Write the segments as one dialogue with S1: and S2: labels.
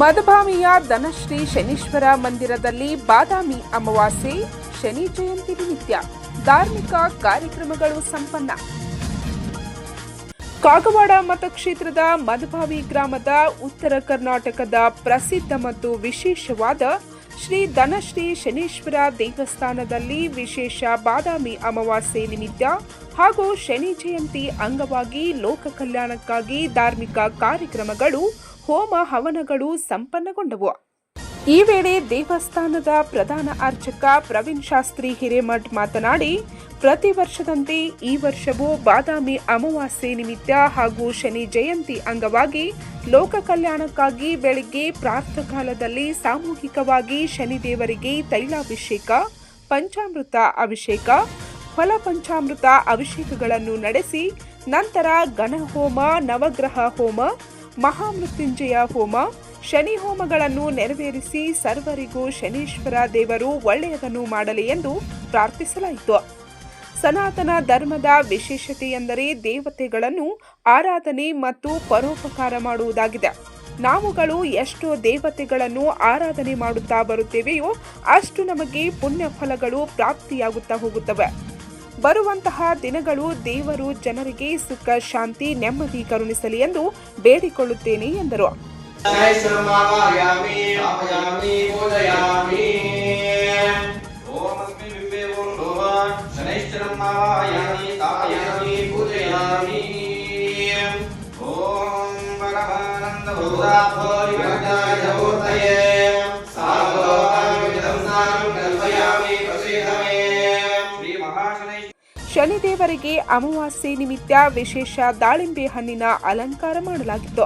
S1: ಮದಭಾಮಿಯ ಧನಶ್ರೀ ಶನೀಶ್ವರ ಮಂದಿರದಲ್ಲಿ ಬಾದಾಮಿ ಅಮಾವಾಸ್ಯೆ, ಶನಿ ಜಯಂತಿ ನಿಮಿತ್ತ ಧಾರ್ಮಿಕ ಕಾರ್ಯಕ್ರಮಗಳು ಸಂಪನ್ನ. ಕಾಗವಾಡ ಮತಕ್ಷೇತ್ರದ ಮದಭಾವಿ ಗ್ರಾಮದ ಉತ್ತರ ಕರ್ನಾಟಕದ ಪ್ರಸಿದ್ಧ ಮತ್ತು ವಿಶೇಷವಾದ ಶ್ರೀ ಧನಶ್ರೀ ಶನೀಶ್ವರ ದೇವಸ್ಥಾನದಲ್ಲಿ ವಿಶೇಷ ಬಾದಾಮಿ ಅಮಾವಾಸ್ಯೆ ನಿಮಿತ್ತ ಹಾಗೂ ಶನಿ ಜಯಂತಿ ಅಂಗವಾಗಿ ಲೋಕ ಕಲ್ಯಾಣಕ್ಕಾಗಿ ಧಾರ್ಮಿಕ ಕಾರ್ಯಕ್ರಮಗಳು, ಹೋಮ ಹವನಗಳು ಸಂಪನ್ನಗೊಂಡವು. ಈ ವೇಳೆ ದೇವಸ್ಥಾನದ ಪ್ರಧಾನ ಅರ್ಚಕ ಪ್ರವೀಣ್ ಶಾಸ್ತ್ರಿ ಹಿರೇಮಠ್ ಮಾತನಾಡಿ ಪ್ರತಿ ವರ್ಷದಂತೆ ಈ ವರ್ಷವೂ ಬಾದಾಮಿ ಅಮಾವಾಸ್ಯೆ ನಿಮಿತ್ತ ಹಾಗೂ ಶನಿ ಜಯಂತಿ ಅಂಗವಾಗಿ ಲೋಕ ಕಲ್ಯಾಣಕ್ಕಾಗಿ ಬೆಳಿಗ್ಗೆ ಪ್ರಾತಃಕಾಲದಲ್ಲಿ ಸಾಮೂಹಿಕವಾಗಿ ಶನಿದೇವರಿಗೆ ತೈಲಾಭಿಷೇಕ, ಪಂಚಾಮೃತ ಅಭಿಷೇಕ, ಫಲ ಪಂಚಾಮೃತ ಅಭಿಷೇಕಗಳನ್ನು ನಡೆಸಿ ನಂತರ ಗಣಹೋಮ ನವಗ್ರಹ ಹೋಮ, ಮಹಾಮೃತ್ಯುಂಜಯ ಹೋಮ, ಶನಿ ಹೋಮಗಳನ್ನು ನೆರವೇರಿಸಿ ಸರ್ವರಿಗೂ ಶನೀಶ್ವರ ದೇವರು ಒಳ್ಳೆಯದನ್ನು ಮಾಡಲಿ ಎಂದು ಪ್ರಾರ್ಥಿಸಲಾಯಿತು. ಸನಾತನ ಧರ್ಮದ ವಿಶೇಷತೆ ಎಂದರೆ ದೇವತೆಗಳನ್ನು ಆರಾಧನೆ ಮತ್ತು ಪರೋಪಕಾರ ಮಾಡುವುದಾಗಿದೆ ನಾವುಗಳು ಎಷ್ಟು ದೇವತೆಗಳನ್ನು ಆರಾಧನೆ ಮಾಡುತ್ತಾ ಬರುತ್ತೇವೆಯೋ ಅಷ್ಟು ನಮಗೆ ಪುಣ್ಯ ಫಲಗಳು ಪ್ರಾಪ್ತಿಯಾಗುತ್ತಾ ಹೋಗುತ್ತವೆ ಬರುವಂತಹ ದಿನಗಳು ದೇವರು ಜನರಿಗೆ ಸುಖ ಶಾಂತಿ ನೆಮ್ಮದಿ ಕರುಣಿಸಲಿ ಎಂದು ಬೇಡಿಕೊಳ್ಳುತ್ತೇನೆ ಎಂದರು
S2: शनैश्वरम् आवाहयामि स्थापयामि पूजयामि ॐ परमानन्दभूतात्मोरिमज्ञाय मूर्तये सावलोकविदं स्नानं कल्पयामि प्रसीद मे श्रीमहाशनैश्वर
S1: ಶನಿದೇವರಿಗೆ ಅಮಾವಾಸ್ಯೆ ನಿಮಿತ್ತ ವಿಶೇಷ ದಾಳಿಂಬೆ ಹಣ್ಣಿನ ಅಲಂಕಾರ ಮಾಡಲಾಗಿತ್ತು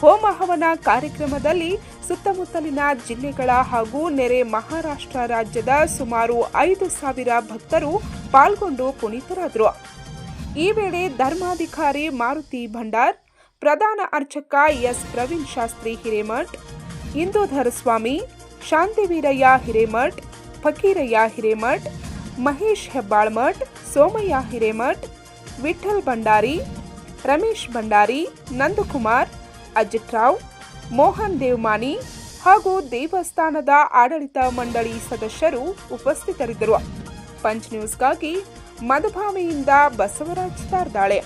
S1: ಹೋಮ ಹವನ ಕಾರ್ಯಕ್ರಮದಲ್ಲಿ ಸುತ್ತಮುತ್ತಲಿನ ಜಿಲ್ಲೆಗಳ ಹಾಗೂ ನೆರೆ ಮಹಾರಾಷ್ಟ್ರ ರಾಜ್ಯದ ಸುಮಾರು ಐದು ಸಾವಿರ ಭಕ್ತರು ಪಾಲ್ಗೊಂಡು ಪುನೀತರಾದರು. ಈ ವೇಳೆ ಧರ್ಮಾಧಿಕಾರಿ ಮಾರುತಿ ಭಂಡಾರ್, ಪ್ರಧಾನ ಅರ್ಚಕ ಎಸ್ ಪ್ರವೀಣ್ ಶಾಸ್ತ್ರಿ ಹಿರೇಮಠ್, ಇಂದೋಧರ ಸ್ವಾಮಿ, ಶಾಂತಿವೀರಯ್ಯ ಹಿರೇಮಠ್, ಫಕೀರಯ್ಯ ಹಿರೇಮಠ್, ಮಹೇಶ್ ಹೆಬ್ಬಾಳ್ಮಠ್ ಸೋಮಯ್ಯ ಹಿರೇಮಠ್ ವಿಠಲ್ ಭಂಡಾರಿ, ರಮೇಶ್ ಭಂಡಾರಿ, ನಂದಕುಮಾರ್ ಅಜಿತ್ ರಾವ್, ಮೋಹನ್ ದೇವ್ಮಾನಿ ಹಾಗೂ ದೇವಸ್ಥಾನದ ಆಡಳಿತ ಮಂಡಳಿ ಸದಸ್ಯರು ಉಪಸ್ಥಿತರಿದ್ದರು. ಪಂಚ್ ನ್ಯೂಸ್ಗಾಗಿ ಮಧುಭಾವಿಯಿಂದ ಬಸವರಾಜ್ ತಾರ್ದಾಳೆ.